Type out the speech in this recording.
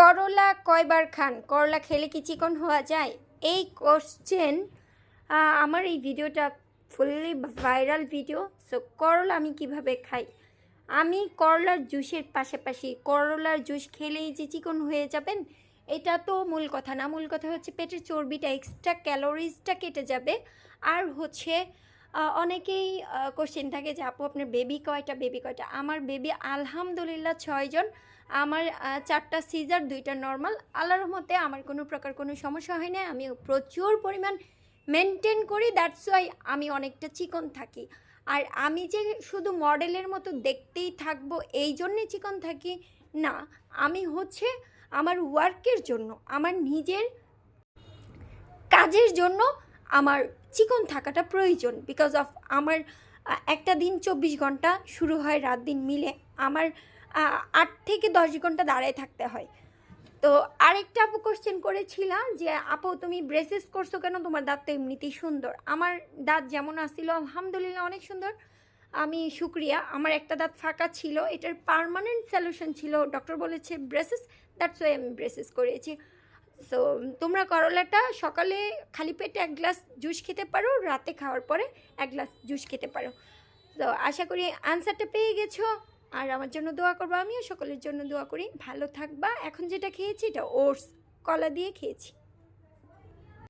করলা কয়বার খান? করলা খেলে কি চিকন হওয়া যায়? এই কোশ্চেন আমার এই ভিডিওটা ফুললি ভাইরাল ভিডিও সো করলা আমি কীভাবে খাই? আমি করলার জুসের পাশাপাশি করলার জুস খেলেই যে চিকন হয়ে যাবেন, এটা তো মূল কথা না। মূল কথা হচ্ছে পেটের চর্বিটা এক্সট্রা ক্যালোরিজটা কেটে যাবে। আর হচ্ছে অনেকেই কোশ্চেন থাকে যে, আপু, আপনার বেবি কয়টা? বেবি কয়টা? আমার বেবি আলহামদুলিল্লাহ ছয়জন আমার চারটা সিজার দুইটা নর্মাল আল্লাহর মতে আমার কোনো প্রকার কোনো সমস্যা হয় না আমি প্রচুর পরিমাণ মেনটেন করি। দ্যাটস ওয়াই আমি অনেকটা চিকন থাকি। আর আমি যে শুধু মডেলের মতো দেখতেই থাকব, এই জন্যে চিকন থাকি না। আমি হচ্ছে আমার ওয়ার্কের জন্য, আমার নিজের কাজের জন্য আমার চিকন থাকাটা প্রয়োজন বিকজ অফ আমার একটা দিন চব্বিশ ঘণ্টা শুরু হয়, রাত দিন মিলে আমার আট থেকে দশ ঘণ্টা দাঁড়ায় থাকতে হয়। তো আরেকটা আপু কোশ্চেন করেছিলাম যে, আপু, তুমি ব্রেসেস করছ কেন? তোমার দাঁত তো এমনিতেই সুন্দর। আমার দাঁত যেমন আসছিল, আলহামদুলিল্লাহ অনেক সুন্দর। আমি শুক্রিয়া। আমার একটা দাঁত ফাঁকা ছিল, এটার পার্মানেন্ট সলিউশন ছিল ডক্টর বলেছে ব্রেসেস দ্যাটস ওয়াই আমি ব্রেসেস করেছি। সো তোমরা করলাটা সকালে খালি পেটে এক গ্লাস জুস খেতে পারো, রাতে খাওয়ার পরে এক গ্লাস জুস খেতে পারো। তো আশা করি আনসারটা পেয়ে গেছো। আর আমার জন্য দোয়া করব আমিও, সকলের জন্য দোয়া করি। ভালো থাকবা। এখন যেটা খেয়েছি, এটা ওটস। কলা দিয়ে খেয়েছি।